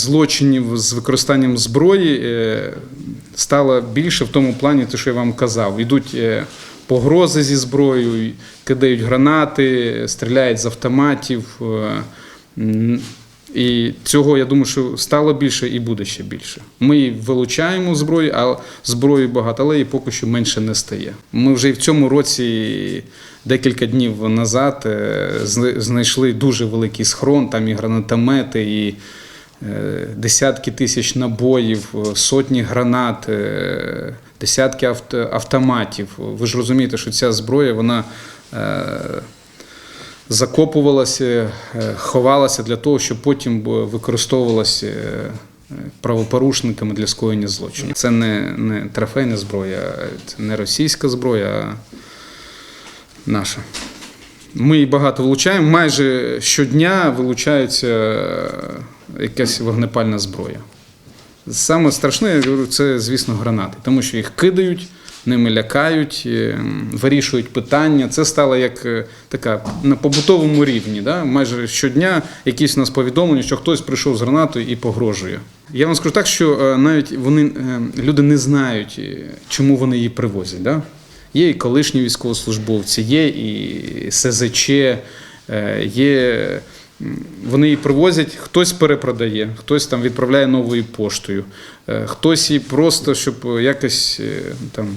злочинів з використанням зброї е, стало більше в тому плані, те, що я вам казав. Йдуть е, погрози зі зброєю, кидають гранати, стріляють з автоматів. е, І цього я думаю, що стало більше і буде ще більше. Ми вилучаємо зброю, а зброї багато, але і поки що менше не стає. Ми вже і в цьому році декілька днів назад знайшли дуже великий схрон, там і гранатомети, і десятки тисяч набоїв, е, сотні гранат, е, десятки автоматів. Ви ж розумієте, що ця зброя, вона. е, закопувалася, е, ховалася для того, щоб потім використовувалася е, правопорушниками для скоєння злочинів. Це не, не трофейна зброя, це не російська зброя, а наша. Ми її багато вилучаємо. Майже щодня вилучається е, якась вогнепальна зброя. Саме страшне, я говорю, це, звісно, гранати, тому що їх кидають, ними лякають, е, вирішують питання. Це стало як е, така на побутовому рівні. Да? Майже щодня якісь у нас повідомлення, що хтось прийшов з гранатою і погрожує. Я вам скажу так, що е, навіть вони, люди не знають, чому вони її привозять. Да? Є і колишні військовослужбовці, є і СЗЧ, є. Вони її привозять, хтось перепродає, хтось там відправляє новою поштою, е, хтось її просто, щоб якось е, там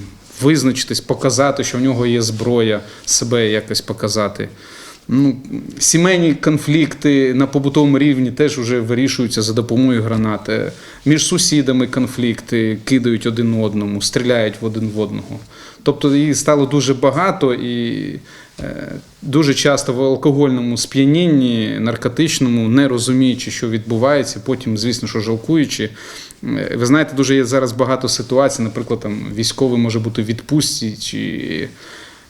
визначитись, показати, що в нього є зброя, себе якось показати. Ну, сімейні конфлікти на побутовому рівні теж вже вирішуються за допомогою гранат. Е, Між сусідами конфлікти кидають один одному, стріляють в один в одного. Тобто її стало дуже багато і е, дуже часто в алкогольному сп'янінні, наркотичному, не розуміючи, що відбувається, потім, звісно, що жалкуючи. Е, Ви знаєте, дуже є зараз багато ситуацій, наприклад, там військовий може бути в відпустці, чи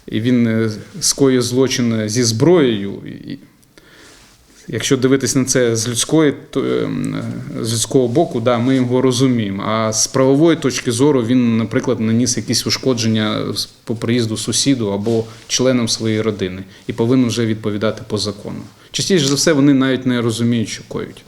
і він е, скоює злочин зі зброєю. Якщо дивитись на це з людської ем, е, з людського боку, да, ми його розуміємо. А з правової точки зору він, наприклад, наніс якісь ушкодження по приїзду сусіду або членам своєї родини і повинен вже відповідати по закону. Частіше за все, вони навіть не розуміють, що коють.